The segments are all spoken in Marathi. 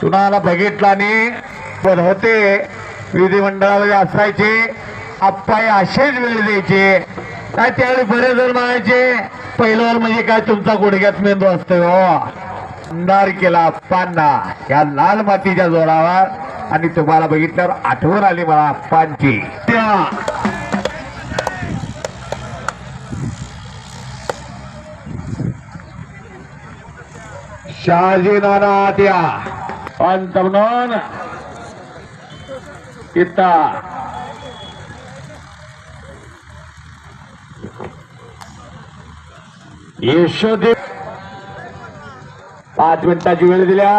कुणाला बघितला नाही पण होते. विधिमंडळामध्ये असायचे. आप्पाई असेच वेळ द्यायचे. काय त्यावेळी बरेच जण म्हणायचे पहिल्यावर म्हणजे काय तुमचा गुडघ्यात मेंदू असतोय हो. अंधार केला आप्पांना. या लाल मातीच्या जोरावर. आणि तुम्हाला बघितल्यावर आठवण आली मला आप्पांची. त्या. शहाजी नाना त्या. पंत म्हणून इता यशोदेव पाच मिनिटाची वेळ दिल्या.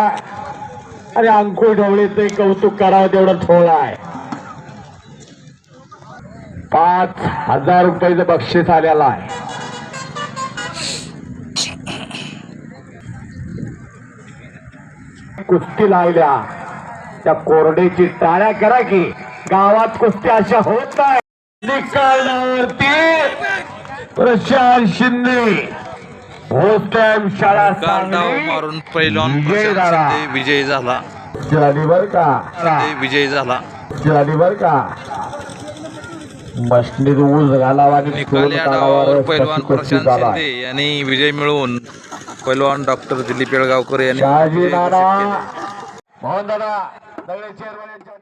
अरे अंकुर ढवळीचं कौतुक करावं तेवढं थोडा आहे. पाच हजार रुपयाचं बक्षीस आलेला आहे. कुस्ती लावल्या त्या कोरडेची टाळ्या करा की गावात कुस्ती अशा होत नाही. प्रशांत शिंदे मारून पैलवान विजय झाला. विजयी झाला. झाली. बर का ते विजयी झाला झाली बर का मशनीत ऊस घालावा आणि निकाली पैलवान प्रशांत. शिंदे यांनी विजय मिळवून पैलवान डॉक्टर दिलीप येळगावकर यांनी शहाजी नाना. मोहन दादा दगडे चेअरमन यांच्या